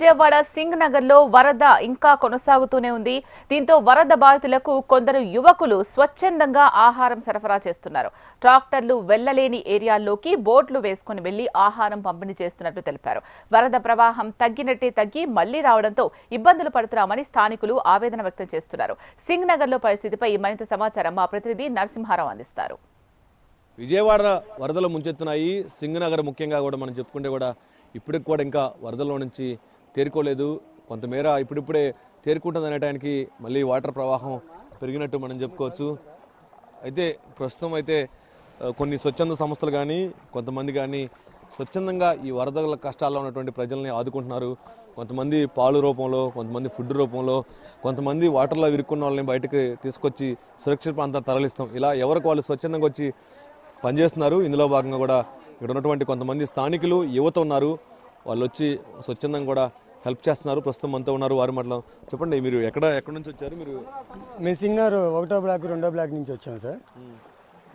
విజయవాడ సింగ్ నగర్లో వరద ఇంకా కొనసాగుతూనే ఉంది. దీంతో వరద బాధితులకు కొందరు యువకులు స్వచ్ఛందంగా ఆహారం సరఫరా చేస్తున్నారు. ట్రాక్టర్లు వెళ్ళలేని ఏరియాల్లోకి బోట్లు వేసుకుని వెళ్ళి ఆహారం పంపిణీ చేస్తున్నట్లు తెలిపారు. వరద ప్రవాహం తగ్గినట్టే తగ్గి మళ్ళీ రావడంతో ఇబ్బందులు పడుతున్నామని స్థానికులు ఆవేదన వ్యక్తం చేస్తున్నారు. సింగ్ నగర్లో పరిస్థితిపై మరింత సమాచారం మా ప్రతినిధి నరసింహారావు అందిస్తారు. విజయవాడ వరదలు ముంచెత్తున్నాయి. సింగనగర్ ముఖ్యంగా కూడా మనం చెప్పుకుంటే కూడా ఇప్పటికి కూడా ఇంకా వరదలో నుంచి తేరుకోలేదు. కొంతమేర ఇప్పుడిప్పుడే తేరుకుంటుంది అనేటానికి మళ్ళీ వాటర్ ప్రవాహం పెరిగినట్టు మనం చెప్పుకోవచ్చు. అయితే ప్రస్తుతం అయితే కొన్ని స్వచ్ఛంద సంస్థలు కానీ కొంతమంది కానీ స్వచ్ఛందంగా ఈ వరదల కష్టాల్లో ఉన్నటువంటి ప్రజల్ని ఆదుకుంటున్నారు. కొంతమంది పాలు రూపంలో కొంతమంది ఫుడ్ రూపంలో కొంతమంది వాటర్లో విరుక్కున్న వాళ్ళని బయటకు తీసుకొచ్చి సురక్షిత ప్రాంతాలు తరలిస్తాం. ఇలా ఎవరికి వాళ్ళు స్వచ్ఛందంగా వచ్చి పనిచేస్తున్నారు ఇందులో భాగంగా కూడా ఇక్కడ ఉన్నటువంటి కొంతమంది స్థానికులు యువత ఉన్నారు. వాళ్ళు వచ్చి స్వచ్ఛందంగా కూడా హెల్ప్ చేస్తున్నారు. ప్రస్తుతం మనతో ఉన్నారు వారి మాటలు. చెప్పండి మీరు ఎక్కడ ఎక్కడి నుంచి వచ్చారు? మీరు మేము సింగర్ ఒకటో బ్లాక్ రెండో బ్లాక్ నుంచి వచ్చాం సార్.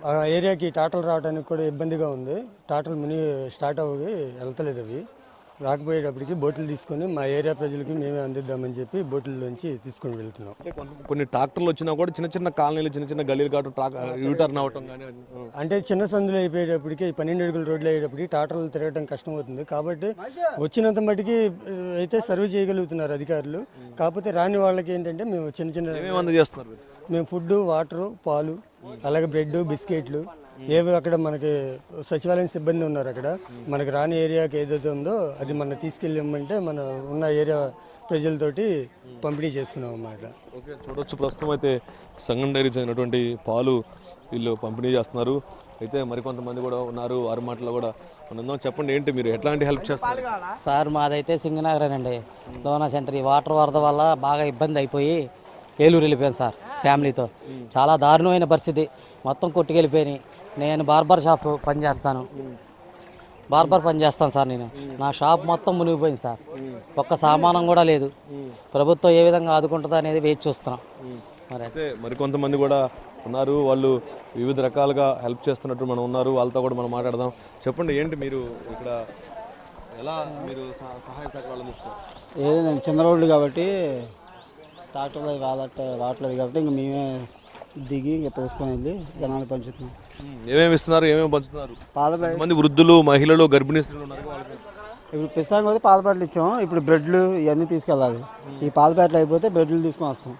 ఆ ఏరియాకి టాటలు రావడానికి కూడా ఇబ్బందిగా ఉంది. టాటలు ముని స్టార్ట్ అవి వెళ్తలేదు అవి. రాకపోయేటప్పటికి బోట్లు తీసుకొని మా ఏరియా ప్రజలకి మేమే అందిద్దామని చెప్పి బోట్లలోంచి తీసుకొని వెళ్తున్నాం. కొన్ని ట్రాక్టర్లు వచ్చినా కూడా చిన్న చిన్న కాలనీలు చిన్న చిన్న గల్లీలు కావటం ట్రాక్ యూటర్న్ అవటం అంటే చిన్న సందులు అయిపోయేటప్పటికి పన్నెండు అడుగుల రోడ్లు అయ్యేటప్పటికి టాటర్లు తిరగడం కష్టం అవుతుంది కాబట్టి వచ్చినంత మటుకి అయితే సర్వ్ చేయగలుగుతున్నారు అధికారులు. కాకపోతే రాని వాళ్ళకి ఏంటంటే మేము చిన్న చిన్న? మేము ఫుడ్ వాటర్ పాలు అలాగే బ్రెడ్ బిస్కెట్లు ఏవి అక్కడ మనకి సచివాలయం సిబ్బంది ఉన్నారు అక్కడ. మనకి రాని ఏరియాకి ఏదైతే ఉందో అది మన తీసుకెళ్ళమంటే మన ఉన్న ఏరియా ప్రజలతోటి పంపిణీ చేస్తున్నాం అన్నమాట. ఓకే చూడొచ్చు. ప్రస్తుతం అయితే సంగం డైరీ చెందినటువంటి పాలు వీళ్ళు పంపిణీ చేస్తున్నారు. అయితే మరికొంతమంది కూడా ఉన్నారు. వారి మాటలో కూడా మనం చెప్పండి ఏంటి మీరు? ఎట్లాంటి హెల్ప్ చేస్తారు? సార్ మాదైతే సింగనగర్ అండి. లోనా సెంటర్. ఈ వాటర్ వరద వల్ల బాగా ఇబ్బంది అయిపోయి ఏలూరు వెళ్ళిపోయాను సార్ ఫ్యామిలీతో. చాలా దారుణమైన పరిస్థితి. మొత్తం కొట్టుకెళ్ళిపోయినాయి. నేను బార్బర్ షాప్ పని చేస్తాను బార్బర్ పని చేస్తాను సార్ నేను. నా షాప్ మొత్తం మునిగిపోయింది సార్. ఒక్క సామానం కూడా లేదు. ప్రభుత్వం ఏ విధంగా ఆదుకుంటుందో అనేది వేచి చూస్తున్నాం. మరి. అయితే మరికొంతమంది కూడా ఉన్నారు. వాళ్ళు వివిధ రకాలుగా హెల్ప్ చేస్తున్నట్టు మనం ఉన్నారు. వాళ్ళతో కూడా మనం మాట్లాడదాం. చెప్పండి ఏంటి మీరు ఇక్కడ ఎలా మీరు సహ- సహాయ సహకారాలు చిన్న రోడ్లు కాబట్టి ట్రాక్టర్లు రాదట రావట్లేదు కాబట్టి ఇంక మేమే దిగి ఇంకా తోసుకొని వెళ్ళి జనాలు పంచుతున్నాం. ఏమేమి ఇస్తున్నారు? ఏమేమి పంచుతున్నారు? పాల కొంతమంది వృద్ధులు మహిళలు గర్భిణీ స్త్రీలు ఉన్నారు వాళ్ళకి. ఇప్పుడు పిస్తానికి పోతే పాల ప్యాకెట్లు ఇచ్చాం. ఇప్పుడు బ్రెడ్లు ఇవన్నీ తీసుకెళ్ళాలి. ఈ పాల ప్యాకెట్లు అయిపోతే బ్రెడ్లు తీసుకొని వస్తాం.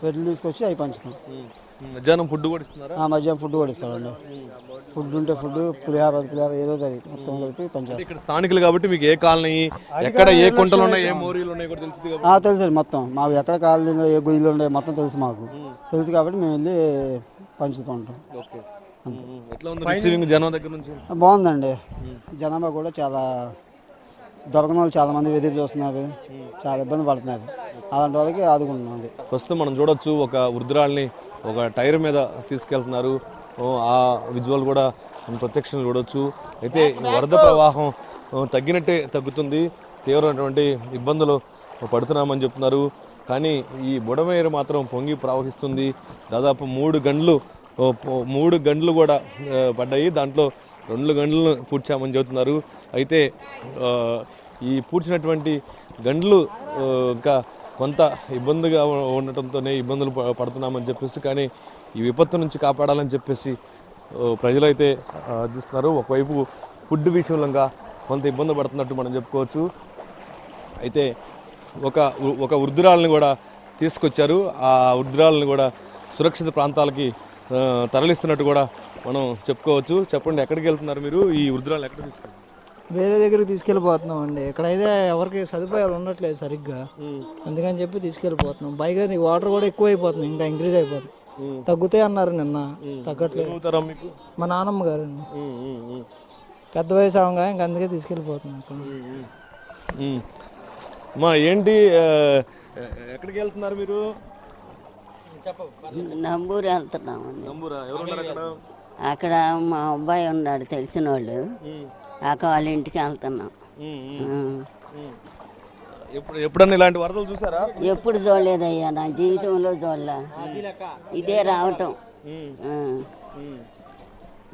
బ్రెడ్లు తీసుకొచ్చి అవి పంచుతాం. మధ్యాహ్నం ఫుడ్ కూడా ఇస్తున్నారా? ఆ మధ్యాహ్నం ఫుడ్ కూడా ఇస్తామండి. ఫుడ్ ఉంటే ఫుడ్ పులిహార పులిహార ఏదో అది. మొత్తం కలిపి పంచేస్తాం ఇక్కడ స్థానికులు కాబట్టి మీకు ఏ కాలనీ ఎక్కడ ఏ కుంటలు ఉన్నాయి ఏ మోరీలు ఉన్నాయి కూడా ఆ, తెలుసు మాకు మాకు ఎక్కడ కాలు ఏ గొయ్యిలు ఉన్నాయి మొత్తం తెలుసు మాకు. తెలుసు కాబట్టి మేము వెళ్ళి పంచుతూ ఉంటాం. జనం దగ్గర నుంచి? బాగుందండి. జనాభా కూడా చాలా దొరకని వాళ్ళు చాలా మంది ఎదురు చూస్తున్నారు చాలా ఇబ్బంది పడుతున్నారు. అలాంటి వాళ్ళకి ఆదుకుంటున్నాం ప్రస్తుతం మనం చూడొచ్చు ఒక వృద్ధురాల్ని ఒక టైర్ మీద తీసుకెళ్తున్నారు. ఆ విజువల్ కూడా మనం ప్రత్యక్షంగా చూడొచ్చు. అయితే వరద ప్రవాహం తగ్గినట్టే తగ్గుతుంది. తీవ్రమైనటువంటి ఇబ్బందులు పడుతున్నామని చెప్తున్నారు. కానీ ఈ బుడమేరు మాత్రం పొంగి ప్రవహిస్తుంది. దాదాపు మూడు గంటలు మూడు గంటలు కూడా పడ్డాయి. దాంట్లో రెండు గంటలను పూడ్చామని చెబుతున్నారు. అయితే ఈ పూడ్చినటువంటి గంటలు ఇంకా కొంత ఇబ్బందిగా ఉండటంతోనే ఇబ్బందులు పడుతున్నామని చెప్పేసి కానీ ఈ విపత్తు నుంచి కాపాడాలని చెప్పేసి ప్రజలైతే ఆ, అర్థిస్తున్నారు ఒకవైపు ఫుడ్ విషయంలో కొంత ఇబ్బంది పడుతున్నట్టు మనం చెప్పుకోవచ్చు. అయితే ఒక ఒక వృద్ధురాలని కూడా తీసుకొచ్చారు. ఆ వృద్ధురాలని కూడా సురక్షిత ప్రాంతాలకి తరలిస్తున్నట్టు కూడా మనం చెప్పుకోవచ్చు. చెప్పండి ఎక్కడికి వెళ్తున్నారు మీరు? ఈ వృద్ధురాలు ఎక్కడ తీసుకెళ్తారు వేరే దగ్గరికి తీసుకెళ్ళిపోతున్నాం అండి. ఇక్కడైతే ఎవరికి సదుపాయాలు ఉండట్లేదు సరిగ్గా అందుకని చెప్పి తీసుకెళ్ళిపోతున్నాం. పైగా నీకు వాటర్ కూడా ఎక్కువ అయిపోతుంది ఇంకా ఇంక్రీజ్ అయిపోతుంది. తగ్గుతాయి అన్నారు నిన్న తగ్గట్లేదు. మా నాన్నమ్మ గారు పెద్ద వయసు అవగా ఇంక అందుకే తీసుకెళ్ళిపోతున్నాం ఇక్కడ. ఉమ్. మా ఏంటి ఎక్కడికి వెళ్తున్నారు మీరు? నంబూరు అక్కడ? అక్కడ మా అబ్బాయి ఉన్నాడు తెలిసిన వాళ్ళు అక్క వాళ్ళ ఇంటికి వెళ్తున్నాం. ఎప్పుడు ఎప్పుడన్నా ఇలాంటి వరదలు చూసారా? ఎప్పుడు చూడలేదయ్యా నా జీవితంలో చూడలే. ఇదే రావటం.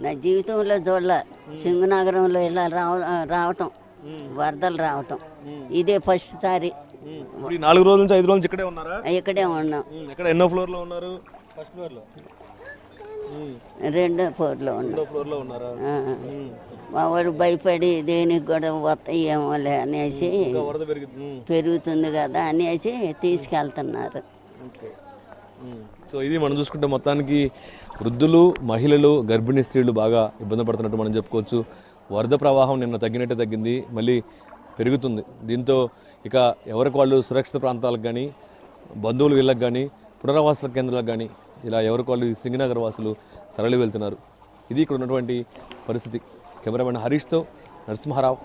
నా జీవితంలో చూడలే. సింగనగరంలో ఇలా రావ రావటం. వరదలు రావటం. ఇదే ఫస్ట్ సారి. నాలుగు రోజుల నుంచి ఐదు రోజుల నుంచి ఇక్కడే ఉన్నారా? ఇక్కడే ఉన్నాం. ఉమ్, ఎక్కడ ఎన్నో ఫ్లోర్లో ఉన్నారు? ఫస్ట్ ఫ్లోర్లో రెండో ఫ్లోర్లో ఉన్నారా. మా వాడు భయపడి దేనికి కూడా వస్తాయేమోలే అనేసి పెరుగుతుంది కదా అనేసి తీసుకెళ్తున్నారు. సో ఇది మనం చూసుకుంటే మొత్తానికి వృద్ధులు మహిళలు గర్భిణీ స్త్రీలు బాగా ఇబ్బంది పడుతున్నట్టు మనం చెప్పుకోవచ్చు. వరద ప్రవాహం నిన్న తగ్గినట్టే తగ్గింది మళ్ళీ పెరుగుతుంది. దీంతో ఇక ఎవరికి వాళ్ళు సురక్షిత ప్రాంతాలకు కానీ బంధువుల ఇళ్ళకి కానీ పునరావాస కేంద్రాలకు కానీ ఇలా ఎవరికి వాళ్ళు సింగనగర్ వాసులు తరలి వెళ్తున్నారు ఇది ఇక్కడ ఉన్నటువంటి పరిస్థితి. కెమెరామెన్ హరీష్తో నరసింహారావు